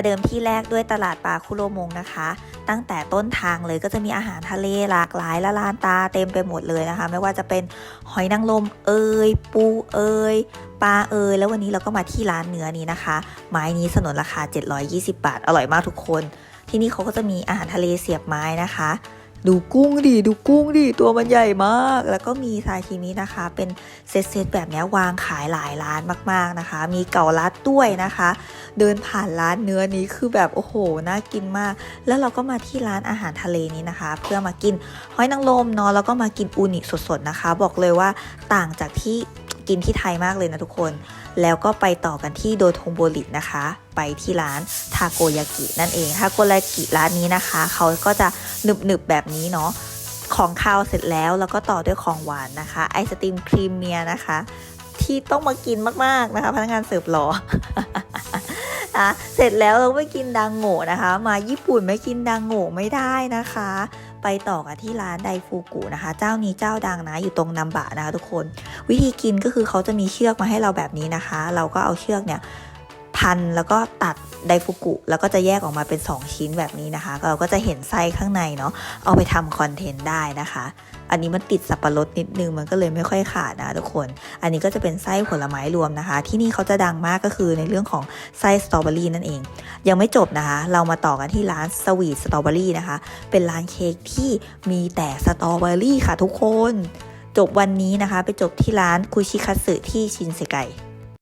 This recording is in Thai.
ประเดิมที่แรกด้วยตลาดปลาคุโรมงนะคะ ตั้งแต่ต้นทางเลยก็จะมีอาหารทะเลหลากหลายละลานตาเต็มไปหมดเลยนะคะ ไม่ว่าจะเป็นหอยนางรมเอยปูเอยปลาเอยแล้ววันนี้เราก็มาที่ร้านเนื้อนี้นะคะ ไม้นี้สนนราคา 720 บาท อร่อยมากทุกคน ที่นี่เขาก็จะมีอาหารทะเลเสียบไม้นะคะ ดูกุ้งดิดูกุ้งดิตัวมันใหญ่มาก แล้วก็มีซาชิมินะคะ เป็นเซตๆแบบนี้วางขายหลายร้านมากๆนะคะ มีเกาลัดด้วยนะคะ เดินผ่านร้านเนื้อนี้คือแบบโอ้โหน่ากินมาก แล้วเราก็มาที่ร้านอาหารทะเลนี้นะคะ เพื่อมากินหอยนางรมเนาะแล้วก็มากินอูนิสดๆนะคะ บอกเลยว่าต่างจากที่กินที่ไทยมากเลยนะทุกคน แล้วก็ไปต่อกันที่โดทงโบรินะคะ ไปที่ร้านทาโกยากินั่นเองทาโกยากิร้านนี้นะคะ เขาก็จะ หนึบๆแบบนี้เนาะของข้าวเสร็จแล้วแล้วก็ต่อด้วยของหวานนะคะ ไอศตรีมครีมเมียนะคะ ที่ต้องมากินมากๆนะคะ พนักงานเสิร์ฟรออะเสร็จแล้วเราไม่กินดังโง่นะคะ มาญี่ปุ่นไม่กินดังโง่ไม่ได้นะคะ ไปต่อกันที่ร้านไดฟูกุนะคะ เจ้านี้เจ้าดังนะอยู่ตรงนัมบะนะคะทุกคน วิธีกินก็คือเขาจะมีเชือกมาให้เราแบบนี้นะคะ เราก็เอาเชือกเนี่ย พันแล้วก็ตัดไดฟูกุ แล้วก็จะแยกออกมาเป็น 2 ชิ้นแบบนี้นะคะ เราก็จะเห็นไส้ข้างในเนาะเอาไปทำคอนเทนต์ได้นะคะ อันนี้มันติดสับปะรดนิดนึงมันก็เลยไม่ค่อยขาดนะทุกคน อันนี้ก็จะเป็นไส้ผลไม้รวมนะคะ ที่นี่เขาจะดังมากก็คือในเรื่องของไส้สตรอเบอรี่นั่นเอง ยังไม่จบนะคะ เรามาต่อกันที่ร้านสวีทสตรอเบอรี่นะคะ เป็นร้านเค้กที่มีแต่สตรอเบอรี่ค่ะทุกคน จบวันนี้นะคะ ไปจบที่ร้านคุชิคัตสึที่ชินเซไก